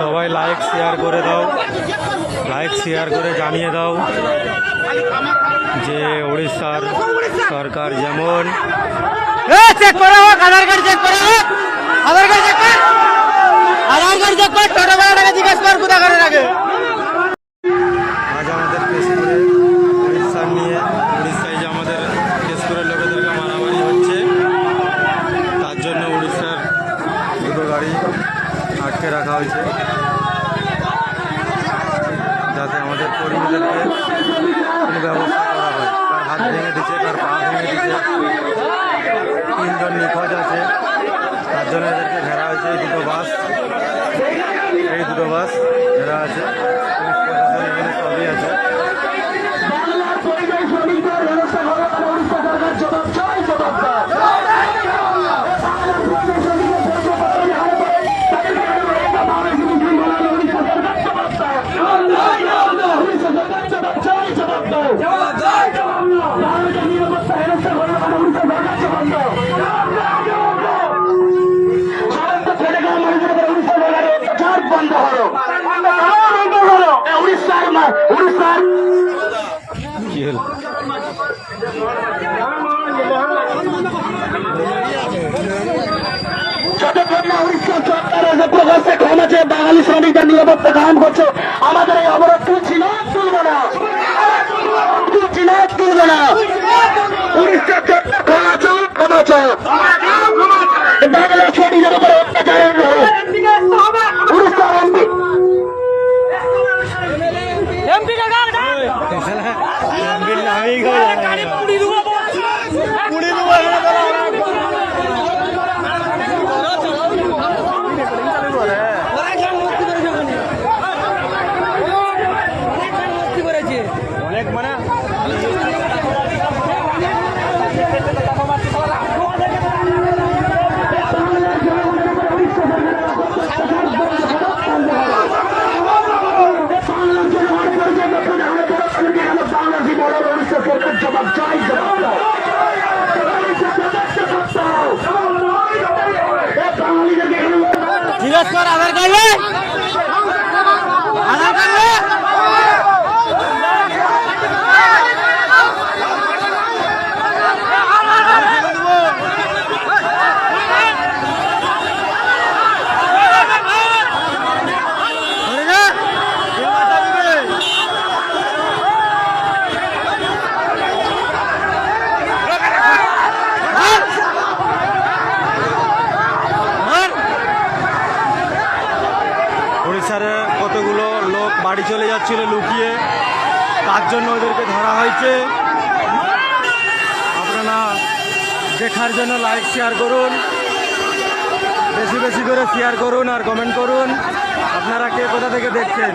সবাই like share করে দাও। লাইক শেয়ার করে জানিয়ে দাও যে উড়িষ্যার সরকার যেমন। চেক করে হোক, আধার কার্ড চেক করে হোক। আধার কার্ড চেক কর জিজ্ঞেস কর কোথা করে রাখে আজ আমাদের কেশপুরে নিয়ে উড়িষ্যায় যে আমাদের কেশপুরের লোকেদেরকে মারামারি হচ্ছে। তার জন্য উড়িষ্যার দুটো গাড়ি আটকে রাখা হয়েছে। যাতে আমাদের কর্মীদেরকে ব্যবস্থা করা হয়। তার হাত ভেঙে দিচ্ছে তার পা ভেঙে তিনজন নিখোঁজ আছে। জন্য এদেরকে ঘেরা হয়েছে দুটো বাস। এই দুটো বাস ঘেরা আছে পুলিশ প্রশাসন এখানে সবই আছে বাংলার পরিযায়ী শ্রমিকদের ব্যবস্থা করার জন্য উড়িষ্যা সরকার জবাব চাই জবাব দাও বাংলার পরিযায়ী শ্রমিকদের পরিচয়পত্র যে হারে পড়ে, তাদেরকে কেন একটা বাংলাদেশি মুসলিম বানালো উড়িষ্যা সরকার জবাব দাও। উড়িষ্যা সরকার জবাব চাই, জবাব দাও। বাংলাদেশের নিরাপত্তা হেনস্থা করার জন্য উড়িষ্যা সরকার জবাব দাও। সমস্ত ছেলেগাঁও মানুষের উপরে উড়িষ্যা সরকারের অত্যাচার বন্ধ করো। বন্ধ করো। এ উড়িষ্যার মা- উড়িষ্যার কি হলো যতক্ষণ না উড়িষ্যা সরকার এসে প্রকাশ্যে ক্ষমাছে বাঙালি শ্রমিকদের নিরাপত্তা কায়ন করছে আমাদের এই অবরোধ না তুলব না তুলব না শ্রমিকদের উপরে অত্যাচারের উড়িষ্যা এমপি এমপি কে গাড় আমি পুড়ি দেবো জিজ্ঞেস কর আধার কার্ড আধার কার্ড লে কতগুলো লোক বাড়ি চলে যাচ্ছিল লুকিয়ে, তার জন্য ওদেরকে ধরা হয়েছে। আপনারা দেখার জন্য লাইক শেয়ার করুন। বেশি বেশি করে শেয়ার করুন আর কমেন্ট করুন। আপনারা কে কোথা থেকে দেখছেন?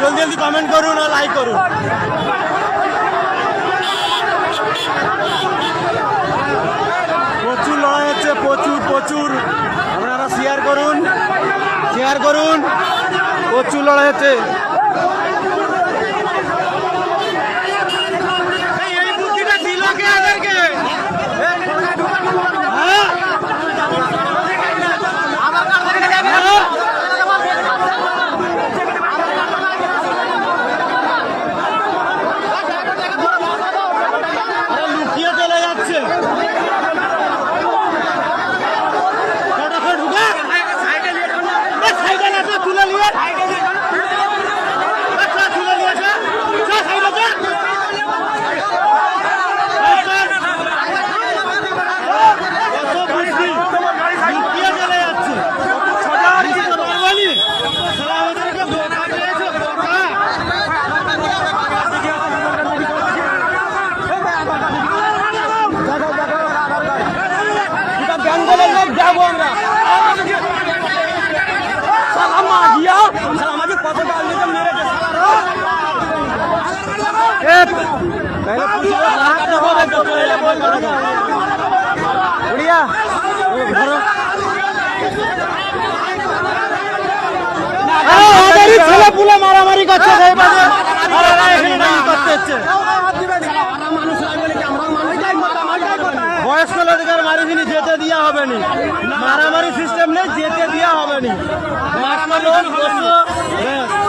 জলদি জলদি কমেন্ট করুন আর লাইক করুন। প্রচুর লড়াই হচ্ছে, প্রচুর প্রচুর। আপনারা শেয়ার করুন শেয়ার করুন। প্রচুর লড়াই হচ্ছে। উড়িয়া ছেলে পুলে মারামারি করছে বয়স্ক লোকদের মারিখিনি যেতে দেওয়া হবে নি। মারামারি সিস্টেম নেই, যেতে দেওয়া হবে নি। ব্যাস।